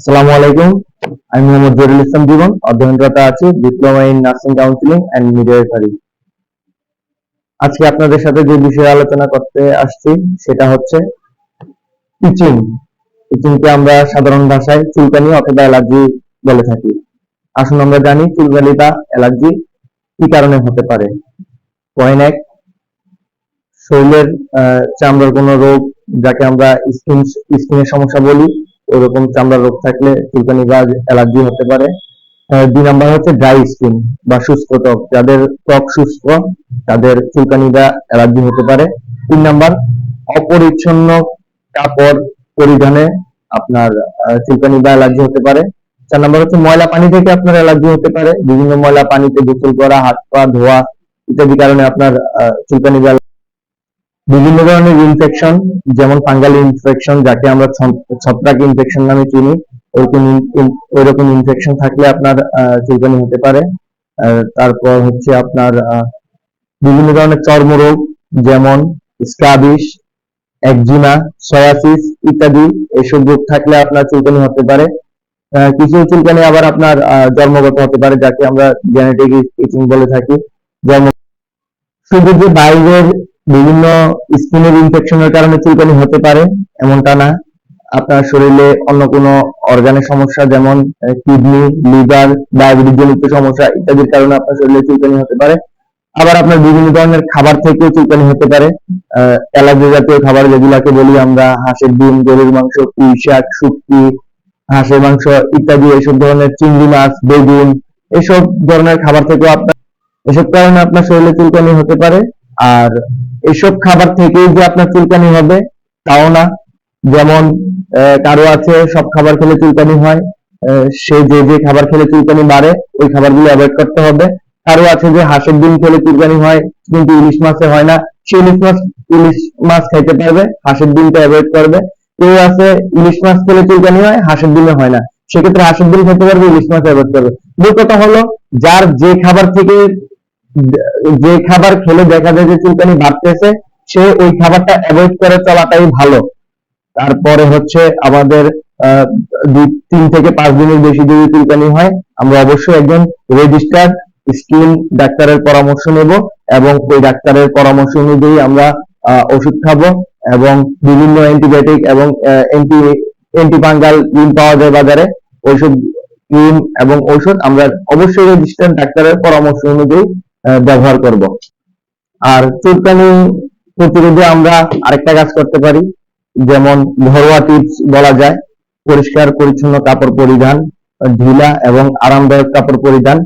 আসসালামু আলাইকুম। আমি মোহাম্মদ জহিরুল ইসলাম জীবন, অধ্যয়নরত আছি, diploma in nursing counselling and midwifery আজকে আপনাদের সাথে যে বিষয়ে আলোচনা করতে আসছি, সেটা হচ্ছে আমরা সাধারণ ভাষায় চুলকানি অথবা অ্যালার্জি বলে থাকি। আসুন আমরা জানি চুলকানি বা অ্যালার্জি কি কারণে হতে পারে। পয়েন্ট এক, শরীরের চামড়ার কোনো রোগ যাকে আমরা স্কিন, স্কিনের সমস্যা বলি ওরকম চামড়ার রোগ থাকলে চুলকানি বা অ্যালার্জি হতে পারে। দুই নাম্বার হচ্ছে ড্রাই স্কিন বা শুষ্ক ত্বক। যাদের ত্বক শুষ্ক, তাদের চুলকানি বা অ্যালার্জি হতে পারে। তিন নাম্বার, অপরিচ্ছন্ন কাপড় পরিধানে আপনার চুলকানি বা অ্যালার্জি হতে পারে। চার নাম্বার হচ্ছে ময়লা পানি থেকে আপনার অ্যালার্জি হতে পারে। বিভিন্ন ময়লা পানিতে গোসল করা, হাত পা ধোয়া ইত্যাদি কারণে আপনার চুলকানি বা বিভিন্ন ধরনের ইনফেকশন যেমন ফাঙ্গাল ইনফেকশন যাকে আমরা ছত্রাক ইনফেকশন নামে চিনি, ওরকম ওইরকম ইনফেকশন থাকলে আপনার চুলকানি হতে পারে। তারপর হচ্ছে আপনার বিভিন্ন ধরনের চর্মরোগ, যেমন স্কাবিস একজিমা সয়াসিস ইত্যাদি এইসব রোগ থাকলে আপনার চুলকানি হতে পারে। কিছু চুলকানি আবার আপনার জন্মগত হতে পারে, যাকে আমরা জেনেটিক ইচিং বলে থাকি। জন্ম শুধু যে বাইরের বিভিন্ন স্কিনের ইনফেকশনের কারণে চুলকানি হতে পারে, এমনটা না। আপনার শরীরে অন্য কোনো অর্গানের সমস্যা, যেমন কিডনি লিভার ডায়াবেটিস জনিত সমস্যা ইত্যাদির কারণে আপনার শরীরে চুলকানি হতে পারে। আবার আপনার বিভিন্ন ধরনের খাবার থেকেও চুলকানি হতে পারে। অ্যালার্জি জাতীয় খাবার যেগুলাকে বলি আমরা, হাঁসের ডিম, গরুর মাংস, পুঁই শাক শুক্তি হাঁসের মাংস ইত্যাদি এইসব ধরনের চিংড়ি মাছ, বেগুন, এসব ধরনের খাবার থেকেও আপনার, এসব কারণে আপনার শরীরে চুলকানি হতে পারে। আর এসব খাবার থেকেই যে আপনার চুলকানি হবে, তাও না। যেমন কারও আছে, সব খাবার খেলে চুলকানি হয় সে যে যে খাবার খেলে চুলকানি বাড়ে, ওই খাবারগুলো অ্যাভয়েড করতে হবে। কারও আছে যে হাঁসের ডিম খেলে চুলকানি হয়, কিন্তু ইলিশ মাছে হয় না, সে ইলিশ মাছ ইলিশ মাছ খাইতে পারবে, হাঁসের ডিমটা অ্যাভয়েড করবে। কেউ আছে, ইলিশ মাছ খেলে চুলকানি হয়, হাঁসের ডিমে হয় না। সেক্ষেত্রে হাঁসের ডিম খেতে পারবে, ইলিশ মাছ অ্যাভয়েড করবে। মূল কথা হলো, যার যে খাবার থেকে যে খাবার খেলে দেখা যায় যে চুলকানি বাড়তেছে, সে ওই খাবারটা অ্যাভয়েড করে চলাটাই ভালো। তারপরে হচ্ছে আমাদের দুই তিন থেকে পাঁচ দিনের বেশি যদি চুলকানি হয়, আমরা অবশ্যই একজন রেজিস্টার্ড স্কিন ডাক্তারের পরামর্শ নেব এবং ওই ডাক্তারের পরামর্শ অনুযায়ী আমরা ওষুধ খাব এবং বিভিন্ন অ্যান্টিবায়োটিক এবং অ্যান্টি, অ্যান্টিফাঙ্গাল ক্রিম পাওয়া যায় বাজারে। ওইসব ক্রিম এবং ঔষধ আমরা অবশ্যই রেজিস্টার্ড ডাক্তারের পরামর্শ অনুযায়ী ব্যবহার করব। আর চুলকানি প্রতিরোধে আমরা আরেকটা কাজ করতে পারি, যেমন ঘরোয়া টিপস বলা যায়, পরিষ্কার, পরিচ্ছন্ন কাপড় পরিধান, ঢিলা এবং আরামদায়ক কাপড় পরিধান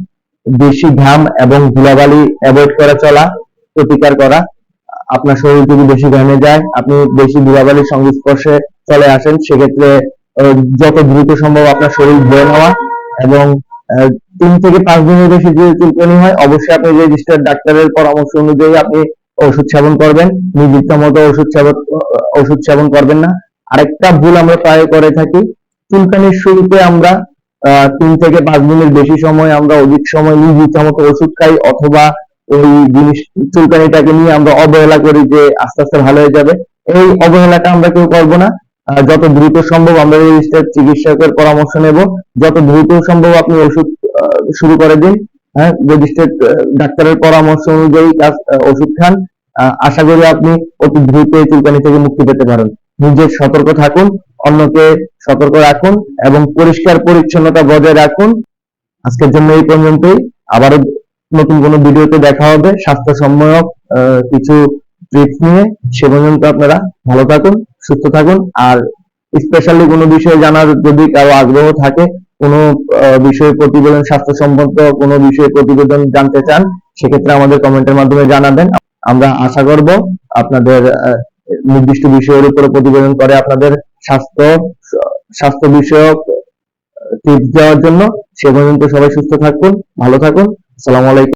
বেশি ঘাম এবং ধুলাবালি অ্যাভয়েড করে চলা, প্রতিকার করা। আপনার শরীর যদি বেশি ঘামে যায়, আপনি বেশি ধুলাবালির সংস্পর্শে চলে আসেন, সেক্ষেত্রে যত দ্রুত সম্ভব আপনার শরীর ধুয়ে নেওয়া এবং তিন থেকে পাঁচ দিনের বেশি যদি চুলকানি হয়, অবশ্যই আপনি রেজিস্টার্ড ডাক্তারের পরামর্শ অনুযায়ী আপনি ওষুধ সেবন করবেন। নির্দিষ্ট মতো ওষুধ সেবন ওষুধ সেবন করবেন না। আরেকটা ভুল আমরা প্রায় করে থাকি। চুলকানির শুরুতে আমরা তিন থেকে পাঁচ দিনের বেশি সময় আমরা অধিক সময় ইচ্ছা মতো ওষুধ খাই অথবা ওই জিনিস চুলকানিটাকে নিয়ে আমরা অবহেলা করি যে আস্তে আস্তে ভালো হয়ে যাবে। এই অবহেলাটা আমরা কেউ করব না। যত দ্রুত সম্ভব আমরা রেজিস্টার্ড চিকিৎসকের পরামর্শ নেব। যত দ্রুত সম্ভব আপনি ওষুধ শুরু করে দিন। হ্যাঁ রেজিস্টার্ড ডাক্তারের পরামর্শ অনুযায়ী কাজ ওষুধ খান। আশা করি আপনি অতি দ্রুত এই চুলকানি থেকে মুক্তি পেতে পারেন। নিজে সতর্ক থাকুন অন্যকে সতর্ক রাখুন এবং পরিষ্কার পরিচ্ছন্নতা বজায় রাখুন। আজকের জন্য এই পর্যন্তই। আবারও নতুন কোনো ভিডিওতে দেখা হবে। স্বাস্থ্যসম্মক আহ, কিছু টিপস নিয়ে। সে পর্যন্ত আপনারা ভালো থাকুন সুস্থ থাকুন। আর স্পেশালি কোনো বিষয়ে জানার যদি কারও আগ্রহ থাকে কোনো বিষয়ে প্রতিবেদন স্বাস্থ্য সম্পর্ক কোনো বিষয়ে প্রতিবেদন জানতে চান, সেক্ষেত্রে আমাদের কমেন্টের মাধ্যমে জানাবেন। আমরা আশা করব আপনাদের নির্দিষ্ট বিষয়ের উপর প্রতিবেদন করে আপনাদের স্বাস্থ্য স্বাস্থ্য বিষয়ক টিপস দেওয়ার জন্য। সে পর্যন্ত সবাই সুস্থ থাকুন, ভালো থাকুন। আসসালামু আলাইকুম।